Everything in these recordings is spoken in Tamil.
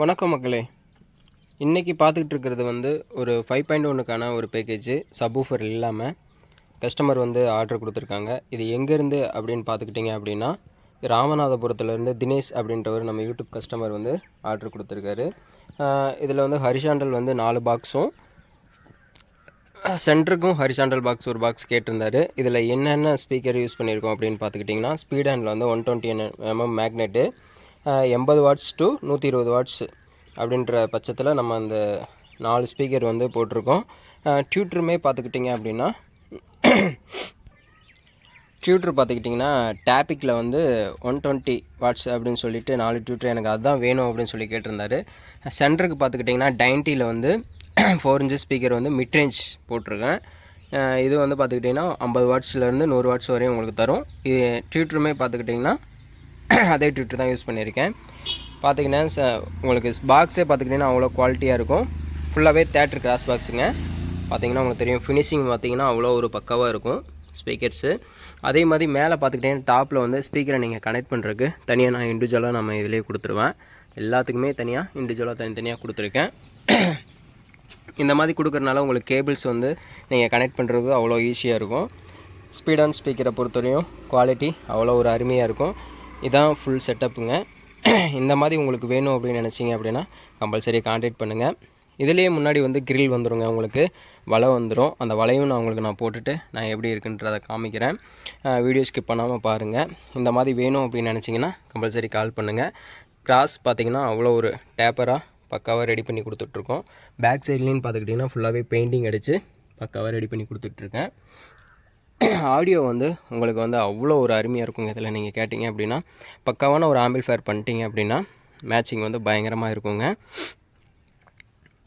வணக்கம் மக்களே. இன்றைக்கி பார்த்துக்கிட்டு இருக்கிறது வந்து ஒரு ஃபைவ் பாயிண்ட் ஒன்றுக்கான ஒரு பேக்கேஜ் சப்வூஃபர் இல்லாமல் கஸ்டமர் வந்து ஆர்டர் கொடுத்துருக்காங்க. இது எங்கேருந்து அப்படின்னு பார்த்துக்கிட்டிங்க அப்படின்னா ராமநாதபுரத்துலேருந்து தினேஷ் அப்படின்றவர் நம்ம யூடியூப் கஸ்டமர் வந்து ஆர்டர் கொடுத்துருக்காரு. இதில் வந்து ஹரிஷாண்டல் வந்து நாலு பாக்ஸும் சென்டருக்கும் ஹரிசாண்டல் பாக்ஸ் ஒரு பாக்ஸ் கேட்டிருந்தாரு. இதில் என்னென்ன ஸ்பீக்கர் யூஸ் பண்ணியிருக்கோம் அப்படின்னு பார்த்துக்கிட்டிங்கன்னா ஸ்பீட் ஹேண்டில் வந்து ஒன் டுவெண்ட்டி எம்எம் மேக்னெட்டு எண்பது வாட்ஸ் டு நூற்றி இருபது வாட்ஸ் அப்படின்ற பட்சத்தில் நம்ம அந்த நாலு ஸ்பீக்கர் வந்து போட்டிருக்கோம். டியூட்ருமே பார்த்துக்கிட்டிங்க அப்படின்னா டியூட்ரு பார்த்துக்கிட்டிங்கன்னா டேப்பிக்கில் வந்து ஒன் டுவெண்ட்டி வாட்ஸ் அப்படின்னு சொல்லிட்டு நாலு டியூட்ரு எனக்கு அதுதான் வேணும் அப்படின்னு சொல்லி கேட்டிருந்தாரு. சென்டருக்கு பார்த்துக்கிட்டிங்கன்னா டைன்ட்டியில் வந்து ஃபோர் இன்ச்சு ஸ்பீக்கர் வந்து மிட்ரேஞ்ச் போட்டிருக்கேன். இது வந்து பார்த்துக்கிட்டிங்கன்னா ஐம்பது வாட்ஸ்லேருந்து நூறு வாட்ஸ் வரையும் உங்களுக்கு தரும். இது டியூட்ருமே பார்த்துக்கிட்டிங்கன்னா அதே ட்விட்டர் தான் யூஸ் பண்ணியிருக்கேன். பார்த்தீங்கன்னா ச உங்களுக்கு பாக்ஸே பார்த்துக்கிட்டிங்கன்னா அவ்வளோ குவாலிட்டியாக இருக்கும். ஃபுல்லாகவே தேட்டர் கிராஸ் பாக்ஸுங்க பார்த்தீங்கன்னா உங்களுக்கு தெரியும் ஃபினிஷிங் பார்த்தீங்கன்னா அவ்வளோ ஒரு பக்காவாக இருக்கும். ஸ்பீக்கர்ஸு அதே மாதிரி மேலே பார்த்துக்கிட்டீங்கன்னா டாப்பில் வந்து ஸ்பீக்கரை நீங்கள் கனெக்ட் பண்ணுறதுக்கு தனியாக நான் இண்டிவிஜுவலாக நம்ம இதிலே கொடுத்துருவேன். எல்லாத்துக்குமே தனியாக இண்டிவிஜுவலாக தனித்தனியாக கொடுத்துருக்கேன். இந்த மாதிரி கொடுக்குறனால உங்களுக்கு கேபிள்ஸ் வந்து நீங்கள் கனெக்ட் பண்ணுறதுக்கு அவ்வளோ ஈஸியாக இருக்கும். ஸ்பீட் ஆன் ஸ்பீக்கரை பொறுத்தவரையும் குவாலிட்டி அவ்வளோ ஒரு அருமையாக இருக்கும். இதான் ஃபுல் செட்டப்புங்க இந்த மாதிரி உங்களுக்கு வேணும் அப்படின்னு நினச்சிங்க அப்படின்னா கம்பல்சரி கான்டாக்ட் பண்ணுங்கள் இதுலேயே முன்னாடி வந்து கிரில் வந்துடுங்க உங்களுக்கு. வலை வந்துடும் அந்த வலையும் நான் உங்களுக்கு நான் போட்டுட்டு நான் எப்படி இருக்குன்றதை காமிக்கிறேன். வீடியோ ஸ்கிப் பண்ணாமல் பாருங்கள் இந்த மாதிரி வேணும் அப்படின்னு நினச்சிங்கன்னா கம்பல்சரி கால் பண்ணுங்கள் கிராஸ் பார்த்தீங்கன்னா அவ்வளோ ஒரு டேப்பராக பக்காவாக ரெடி பண்ணி கொடுத்துட்ருக்கோம். பேக் சைட்லேயும் பார்த்துக்கிட்டிங்கன்னா ஃபுல்லாகவே பெயிண்டிங் அடித்து பக்காவாக ரெடி பண்ணி கொடுத்துட்ருக்கேன். ஆடியோ வந்து உங்களுக்கு வந்து அவ்வளோ ஒரு அருமையாக இருக்குங்க இதில் நீங்கள் கேட்டிங்க அப்படின்னா. பக்காவான ஒரு ஆம்பிள்ஃபயர் பண்ணிட்டீங்க அப்படின்னா மேட்சிங் வந்து பயங்கரமாக இருக்குங்க.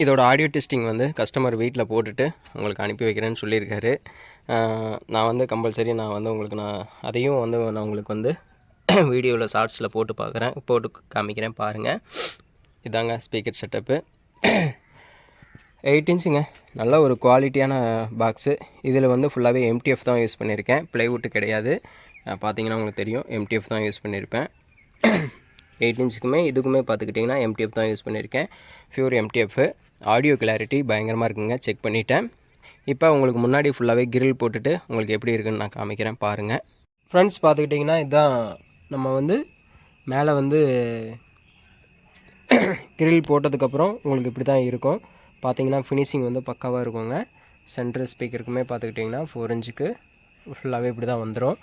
இதோட ஆடியோ டெஸ்டிங் வந்து கஸ்டமர் வீட்டில் போட்டுட்டு உங்களுக்கு அனுப்பி வைக்கிறேன்னு சொல்லியிருக்காரு. நான் வந்து கம்பல்சரி நான் வந்து உங்களுக்கு நான் அதையும் வந்து நான் உங்களுக்கு வந்து வீடியோவில் ஷார்ட்ஸில் போட்டு பார்க்குறேன் போட்டு காமிக்கிறேன் பாருங்கள் இதாங்க ஸ்பீக்கர் செட்டப்பு எயிட் இன்ச்சுங்க. நல்ல ஒரு குவாலிட்டியான பாக்ஸு இதில் வந்து ஃபுல்லாகவே எம்டிஎஃப் தான் யூஸ் பண்ணியிருக்கேன். ப்ளைவுட்டு கிடையாது. பார்த்தீங்கன்னா உங்களுக்கு தெரியும். எம்டிஎஃப் தான் யூஸ் பண்ணியிருப்பேன். எயிட் இன்ச்சுக்குமே இதுக்குமே பார்த்துக்கிட்டிங்கன்னா எம்டிஎஃப் தான் யூஸ் பண்ணியிருக்கேன். ஃபியூர் எம்டிஎஃப் ஆடியோ கிளாரிட்டி பயங்கரமாக இருக்குங்க. செக் பண்ணிட்டேன். இப்போ உங்களுக்கு முன்னாடி ஃபுல்லாகவே கிரில் போட்டுட்டு உங்களுக்கு எப்படி இருக்குன்னு நான் காமிக்கிறேன். பாருங்கள் ஃப்ரெண்ட்ஸ் பார்த்துக்கிட்டிங்கன்னா இதுதான் நம்ம வந்து மேலே வந்து கிரில் போட்டதுக்கப்புறம் உங்களுக்கு இப்படி தான் இருக்கும். பார்த்தீங்கன்னா ஃபினிஷிங் வந்து பக்காவாக இருக்குங்க. சென்ட்ரல் ஸ்பீக்கருக்குமே பார்த்துக்கிட்டிங்கன்னா ஃபோர் இன்ச்சுக்கு ஃபுல்லாகவே இப்படி தான் வந்துடும்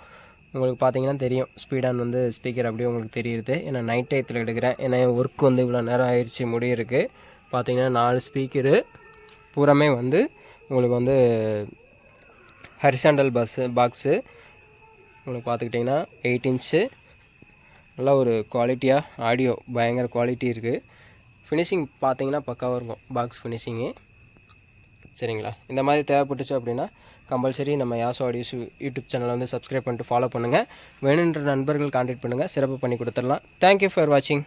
உங்களுக்கு பார்த்தீங்கன்னா தெரியும் ஸ்பீடான் வந்து ஸ்பீக்கர் அப்படியே உங்களுக்கு தெரியுது. ஏன்னா நைட் டயத்தில் எடுக்கிறேன். ஏன்னா ஒர்க் வந்து இவ்வளோ நேரம் ஆயிடுச்சு முடியிருக்கு பார்த்தீங்கன்னா நாலு ஸ்பீக்கரு பூராமே வந்து உங்களுக்கு வந்து ஹரிசாண்டல் பஸ்ஸு பாக்ஸு உங்களுக்கு பார்த்துக்கிட்டிங்கன்னா எயிட் இன்ச்சு நல்லா ஒரு குவாலிட்டியாக ஆடியோ பயங்கர குவாலிட்டி இருக்குது ஃபினிஷிங் பார்த்தீங்கன்னா பக்காவாக இருக்கும். பாக்ஸ் ஃபினிஷிங்கு சரிங்களா? இந்த மாதிரி தேவைப்பட்டுச்சு அப்படின்னா கம்பல்சரி நம்ம யாசோ ஆடியோஸ் யூடியூப் சேனலை வந்து சப்ஸ்கிரைப் பண்ணிட்டு ஃபாலோ பண்ணுங்கள் வேணுன்ற நண்பர்கள் கான்டாக்ட் பண்ணுங்கள் சிறப்பு பண்ணி கொடுத்துடலாம். தேங்க்யூ ஃபார் வாட்சிங்